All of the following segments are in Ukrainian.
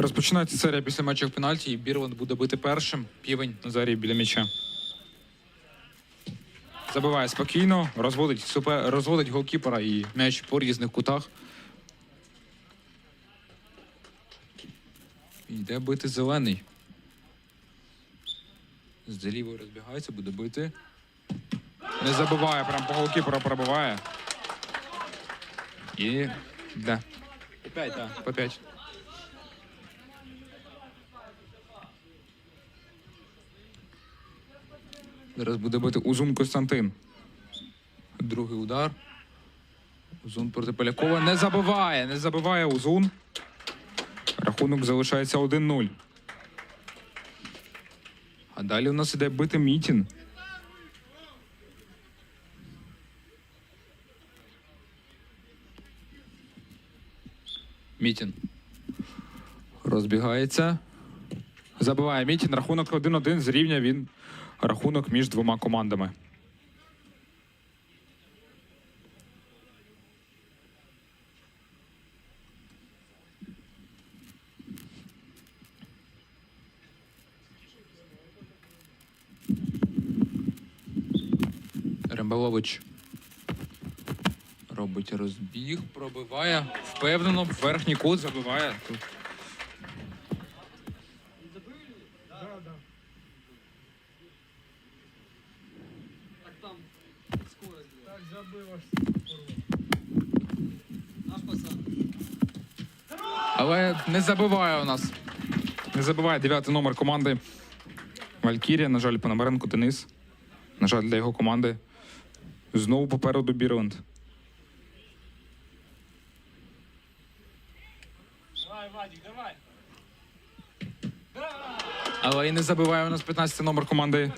Розпочинається серія після матчів пенальті, і Бірланд буде бити першим. Півень Назарій біля м'яча. Забиває спокійно, розводить, супер, розводить голкіпера і м'яч по різних кутах. Йде бити зелений. З лівою розбігається, буде бити. Не забиває, прям по голкіпера пробиває. І. Да. По 5, так. По 5. Зараз буде бити Узун Костянтин. Другий удар. Узун проти Полякова. Не забиває, не забиває Узун. Рахунок залишається 1-0. А далі у нас іде бити Мітін. Мітін. Розбігається. Забиває Мітін. Рахунок 1-1. Зрівняв він рахунок між двома командами. Рембалович робить розбіг, пробиває впевнено, верхній кут забиває. Тут Так забив аж Наш пацан. Але не забиває у нас. Не забиває дев'ятий номер команди Валькірія. На жаль, Пономаренко Денис. На жаль, для його команди. Знову попереду Бірланд. Давай, Вадик, давай. Але і не забиває у нас 15 номер команди.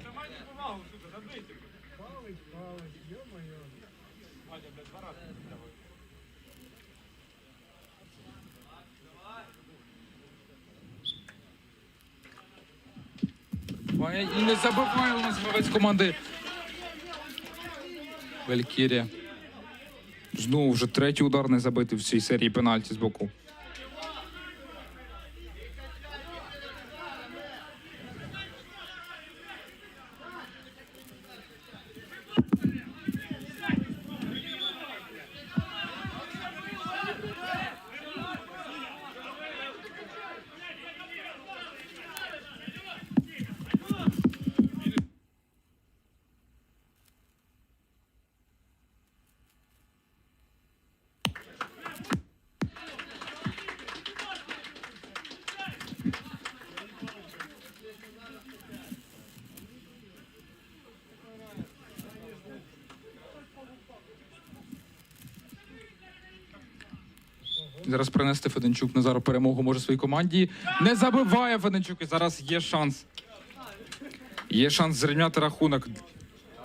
Забиває І не забиває у нас гравець команди. Валькірія. Знову вже третій удар не забитий в цій серії пенальті з боку. Зараз принести Феденчук Назару перемогу може своїй команді. Не забиває Феденчук. І зараз є шанс. Є шанс зрівняти рахунок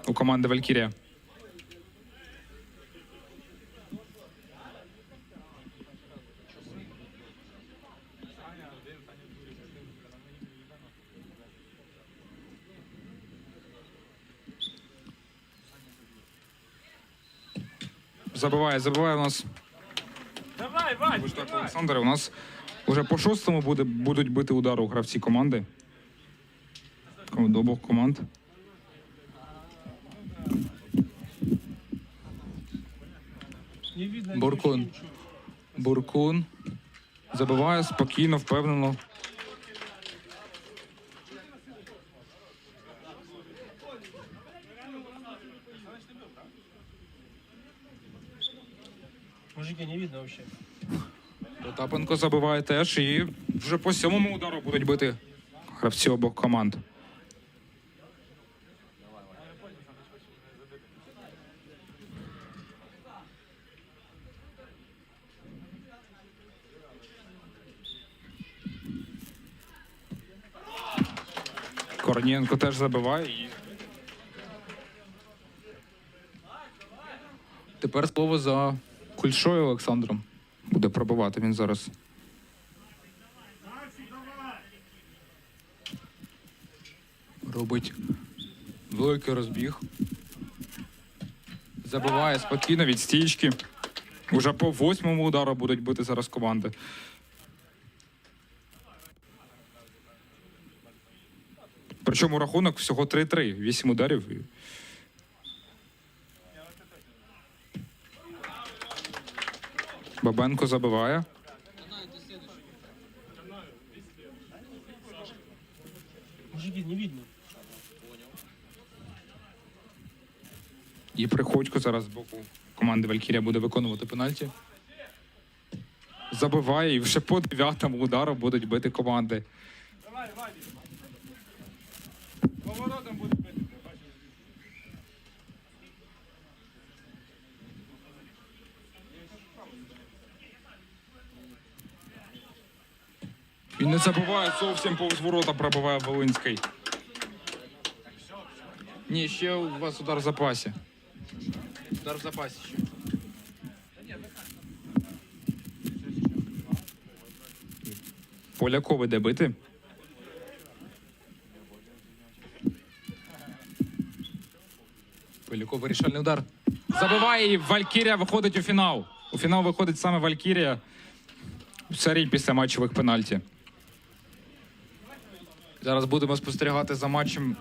у команди Валькірія. Забиває, забиває у нас Давай, Вадик, так. Олександр, у нас вже по шостому буде, будуть бити удару гравці команди. До обох команд. Буркун. Буркун. Забиває спокійно, впевнено. Мужики, не видно вообще. Потапенко забиває теж. І вже по сьомому удару будуть бити гравці обох команд. Корнієнко теж забиває. Тепер слово за Кульшою Олександром. Буде пробувати він зараз. Робить великий розбіг. Забиває спокійно від стічки. Уже по восьмому удару будуть бити зараз команди. Причому рахунок всього 3-3. Вісім ударів. Бабенко забиває. Мужики, не видно. І Приходько зараз з боку команди Валькірія буде виконувати пенальті. Забиває і вже по дев'ятому удару будуть бити команди. Давай, Владі. Поворотом буде бити, І не забиває зовсім повз ворота, пробиває Волинський. Ні, ще у вас удар в запасі. Удар в запасі ще. Поляков іде бити. Поляков вирішальний удар. Забиває і Валькірія виходить у фінал. У фінал виходить саме Валькірія в серії після матчових пенальті. Зараз будемо спостерігати за матчем